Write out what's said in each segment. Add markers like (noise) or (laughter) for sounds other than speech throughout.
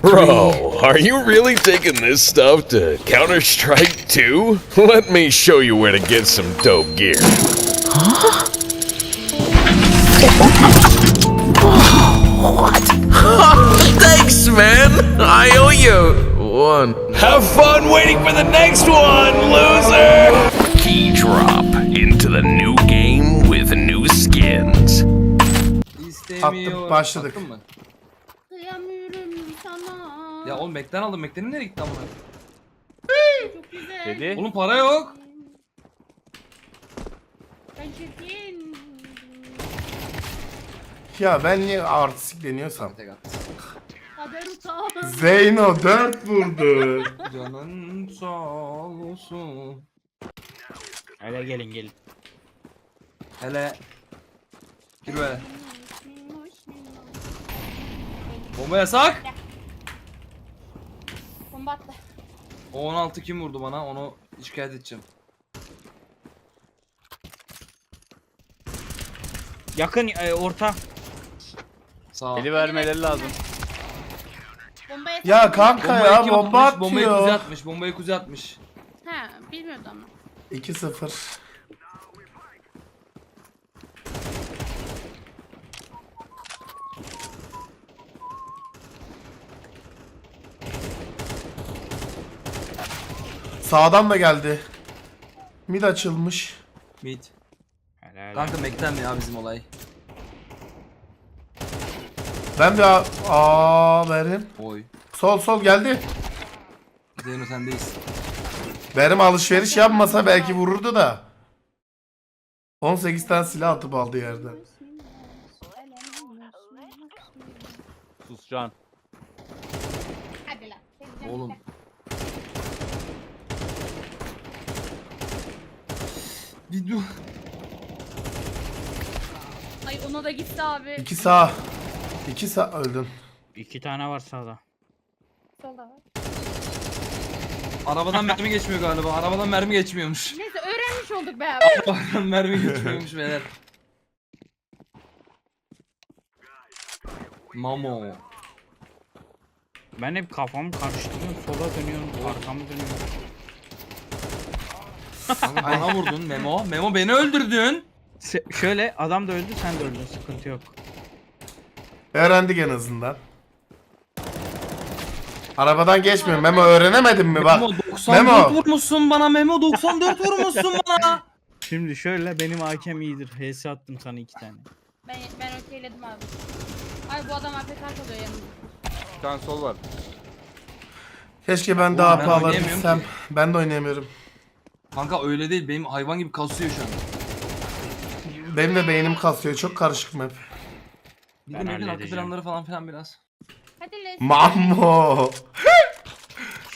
Bro, are you really taking this stuff to Counter Strike 2? Let me show you where to get some dope gear. What? (laughs) Thanks, man. I owe you one. Have fun waiting for the next one, loser! Key drop into the new game with new skins. İstemiyorum. Attım, başladık. Attın mı? Kıyamıyorum sana. Ya oğlum Mac'ten aldım. Mac'ten nereye gitti amına? Çok güzel. Dedi. Oğlum para yok. Ben çirkin. Ya ben niye artistleniyorsam. Tek at. Kader utan. Zeyno 4 vurdu. Canın sağ olsun. Hele gelin gelin. Hele. Gir böyle. Bomba yasak. Bomba attı. O 16 kim vurdu bana? Onu şikayet edeceğim. Yakın e, orta. Sağ ol. Eli vermeleri lazım. Bombaya ya kanka Bombayı ya kim bomba atmış? Bombayı kuzi atıyor. atmış. Bombayı kuzi atmış. Ha bilmiyordum ama. 2-0. Sağdan da geldi. Mid açılmış. Mid. Helal. Kanka Mac'ten mi ya bizim olay? Ben bir a- aa verim. Oy. Sol sol geldi. Zeyno sendeyiz. Benim alışveriş yapmasa belki vururdu da. 18 tane silah atıp aldı yerden. Sus can. Hadi lan. seveceğim Oğlum. Bir dur. Ay ona da gitti abi. 2 sağ. 2 sağ öldün. İki tane var sağda. Solda var. Arabadan mermi geçmiyor galiba. Arabadan mermi geçmiyormuş. Neyse öğrenmiş olduk be abi. Arabadan mermi geçmiyormuş beyler. Mamo. Ben hep kafamı karıştırıyorum. Sola dönüyorum. Arkamı dönüyorum. Kanka bana vurdun Memo. Memo beni öldürdün. Se- şöyle adam da öldü sen de öldün. Sıkıntı yok. Öğrendik en azından. Arabadan geçmiyorum. Memo öğrenemedin mi bak? Memo 94 Memo. vurmuşsun bana Memo 94 vurmuşsun bana. Şimdi şöyle benim hakem iyidir. HS attım sana iki tane. Ben, ben okeyledim abi. Ay bu adam APK kalıyor yanımda. Bir tane sol var. Keşke ben AP ben oynayamıyorum. Ben de oynayamıyorum. Kanka öyle değil benim hayvan gibi kasıyor şu an. Benim de beynim kasıyor. Çok karışık map. Bir de Ben Map'in arka halledeceğim. planları falan filan biraz. Hadi les. Mammo.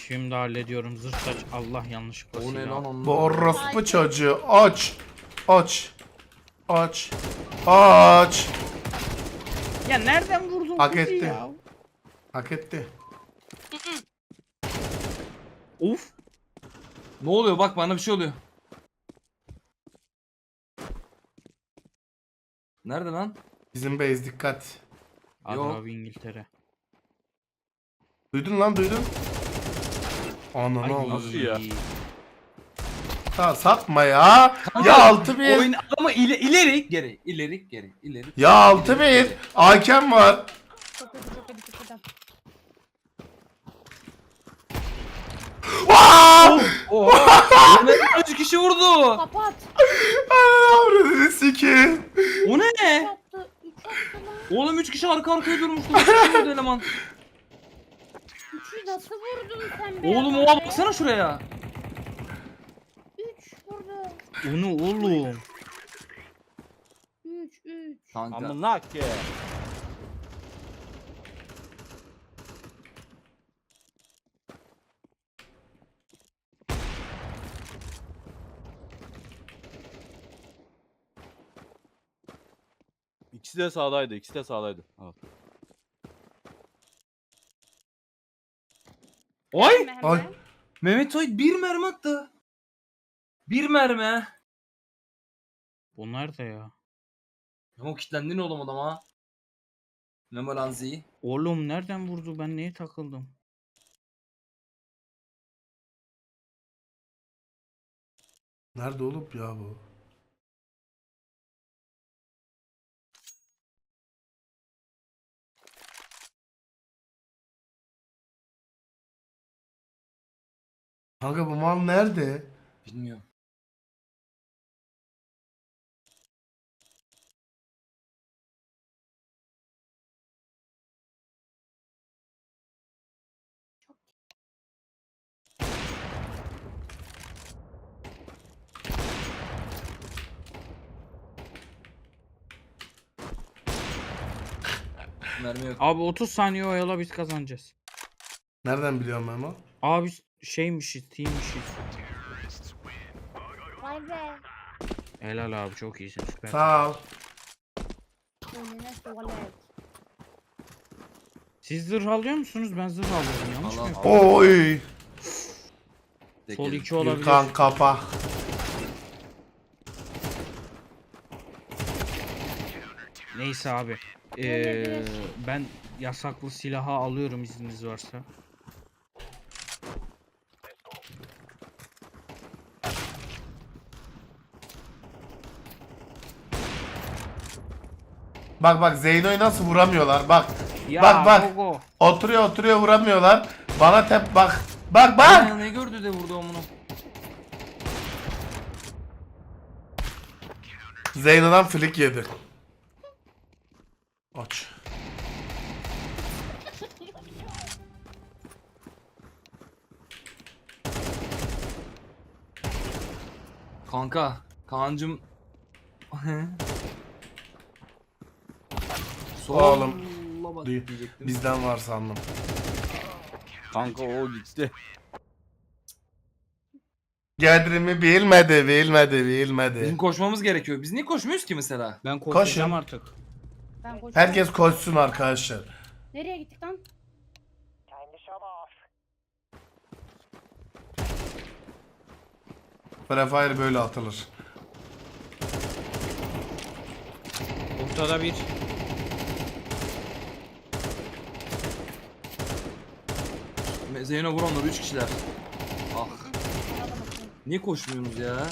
Şimdi hallediyorum. Zırh saç. Allah yanlışlıkla O ne silah. lan onun? Bu orospu çocuğu. Aç. Aç. Aç. Aç. Ya nereden vurdun Hak kızı etti. ya? Hak etti. Of. Ne oluyor bak bana bir şey oluyor. Nerede lan? Bizim base dikkat. Hadi Yok. abi İngiltere. Duydun lan duydun. Ananı Ay, oldu. Nasıl ya? Ya satma ya. Ya 6 1. Oyun ama ile, ileri geri ileri geri ileri. Ya 6 1. Hakem var. Çok kötü çok kötü çok kötü. Vaa! Oha! Mehmet 3 kişi vurdu. Kapat. Avradını sikeyim. O ne? Yaptı. Üç yaptı lan. Oğlum 3 kişi arka arkaya durmuştu. Kişi vurdu eleman. Üçü nasıl vurdun sen be? Oğlum abi? oha baksana şuraya. Üç vurdu. Onu oğlum. Üç üç. Kanka. Amına ki. İkisi de sağdaydı, ikisi de sağdaydı. Evet. Oy! Hemen hemen. Ay. Mehmet Soy bir mermi attı. Bir mermi. Bu nerede ya? Memo kilitlendin oğlum adama. Memo Lanzi. Oğlum nereden vurdu? Ben neye takıldım? Nerede olup ya bu? Kanka bu mal nerede? Bilmiyorum. (laughs) Mermi yok. Abi 30 saniye oyala biz kazanacağız. Nereden biliyorum Memo? Abi biz şeymişiz, teammişiz. Vay be. Helal abi çok iyisin süper. Sağ ol. Önüne tuvalet. Siz zırh alıyor musunuz? Ben zırh alıyorum yanlış mı? yapıyorum? Oy. Sol yedim. 2 olabilir. Gürkan kapa. Neyse abi. Ee, ben yasaklı silahı alıyorum izniniz varsa. Bak bak Zeyno'yu nasıl vuramıyorlar bak. Ya bak bak. Gogo. Oturuyor oturuyor vuramıyorlar. Bana tep bak. Bak bak. ne gördü de vurdu amına. Zeyno'dan flick yedi. Aç. Kanka. Kaan'cım. (laughs) Oğlum, duy- diyecektim. Bizden var sandım. Kanka o gitti. Geldiğimi bilmedi, bilmedi, bilmedi. Bizim koşmamız gerekiyor. Biz niye koşmuyoruz ki mesela? Ben koşacağım Koşun. artık. Ben koşuyorum. Herkes koşsun arkadaşlar. Nereye gittik lan? Free Fire böyle atılır. Ortada bir. Zeyno vur onları 3 kişiler. Ah. Niye koşmuyorsunuz ya?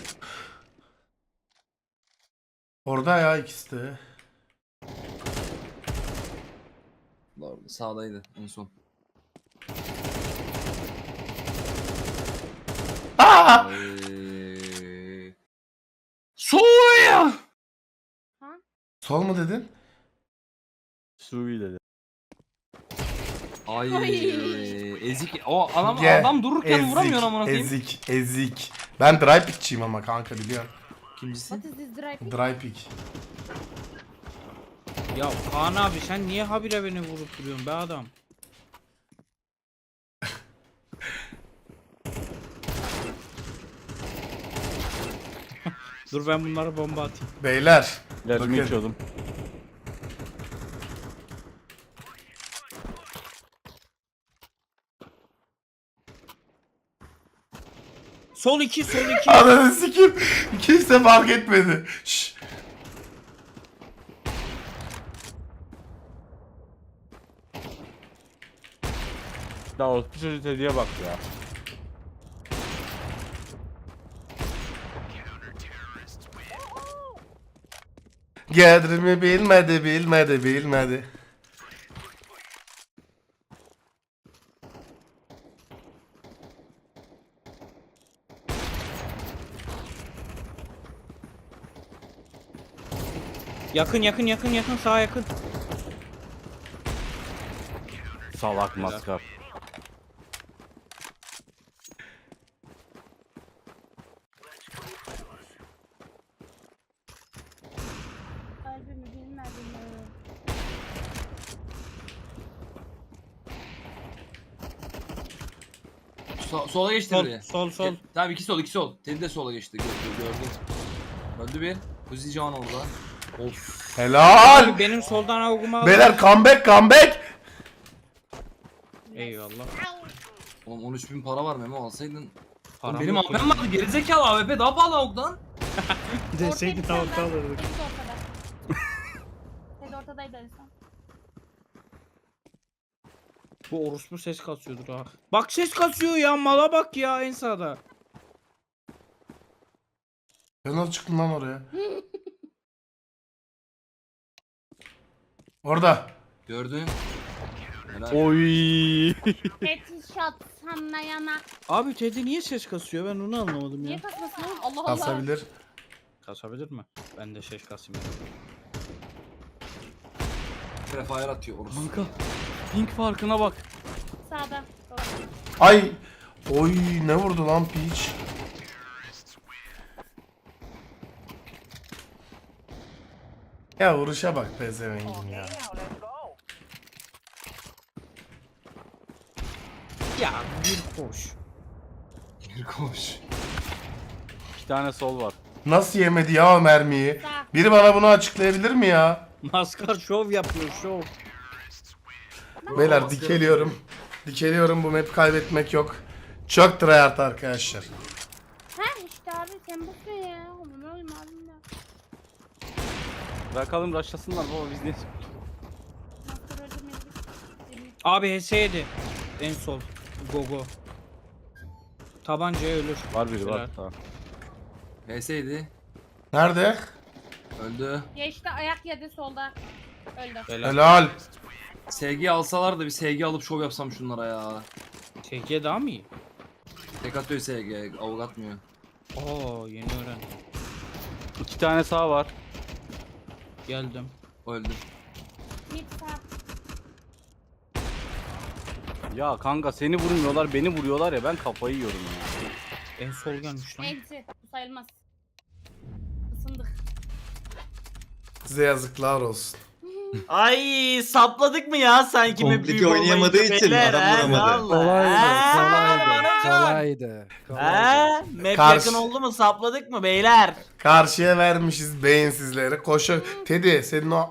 Orada ya ikisi de. Doğru, sağdaydı en son. Aa! Eee... Soya! Sol mu dedin? Suvi dedi. Ay ezik. O adam Ge- adam dururken ezik, vuramıyor amına koyayım. Ezik, ezik. Ben dry pickçiyim ama kanka biliyorsun. İkincisi. What is this? Dry pick. Ya Kaan abi sen niye habire beni vurup duruyorsun be adam? (laughs) Dur ben bunlara bomba atayım. Beyler. İlacımı bakın. içiyordum. Sol 2 sol 2. Ananı sikim. Kimse fark etmedi. Şşş. Ya o bir çocuk hediye bak ya. Geldiğimi bilmedi, bilmedi, bilmedi. Yakın yakın yakın yakın sağa yakın. Salak maskar. Kalbimi bilmedim. So- sola geçti Sol biri. sol sol. Tamam iki sol iki sol. Teddy de sola geçti. Gördüm. gördüm. Öldü bir. Uzi Can orada. Of. Helal. Benim soldan avugumu al. Beyler comeback, comeback. Eyvallah. Oğlum 13 bin para var Memo alsaydın. Param Oğlum benim yok AWP'm vardı gerizekalı AWP daha pahalı AWP'dan. Deseydi tavukta alırdık. Teddy de ortada. (laughs) Ortadaydı en son. Bu orospu ses kasıyordur ha. Bak ses kasıyor ya mala bak ya en sağda. Ben nasıl çıktım lan oraya? (laughs) Orada. Gördün. Helal. Oy. Headshot sana yana. Abi Teddy niye ses kasıyor ben onu anlamadım Niye ya. kasmasın oğlum? Allah Allah. Kasabilir. Kasabilir mi? Ben de ses kasayım. Prefire atıyor orası. Kanka. Pink farkına bak. Sağda. Doğru. Ay. Oy ne vurdu lan Peach? Ya vuruşa bak pezevengin ya. Ya bir koş. Bir koş. İki tane sol var. Nasıl yemedi ya o mermiyi? Biri bana bunu açıklayabilir mi ya? Maskar şov yapıyor şov. Beyler dikeliyorum. Dikeliyorum bu map kaybetmek yok. Çok tryhard arkadaşlar. Ha işte abi sen bakma ya. Abim ya. Bırakalım raşlasınlar baba biz ne? Abi HS yedi. En sol. Gogo. Tabancaya ölür. Var biri var. Helal. Tamam. Nerede? Öldü. Geçti ayak yedi solda. Öldü. Helal. Helal. SG alsalar da bir SG alıp şov yapsam şunlara ya. TK daha mı iyi? Tek atıyor SG. Avuk atmıyor. Oo yeni öğrendim. İki tane sağ var. Geldim. Öldü. Mid sağ. Ya kanka seni vurmuyorlar beni vuruyorlar ya ben kafayı yiyorum ya. En sol gelmiş lan. Eksi. Bu sayılmaz. Isındık. Size yazıklar olsun. Ay sapladık mı ya sanki mi Komplike oynayamadığı için adam vuramadı. Kolaydı. He? Map Karşı- yakın oldu mu sapladık mı beyler? Karşıya vermişiz beyinsizleri. Koşu. Teddy senin o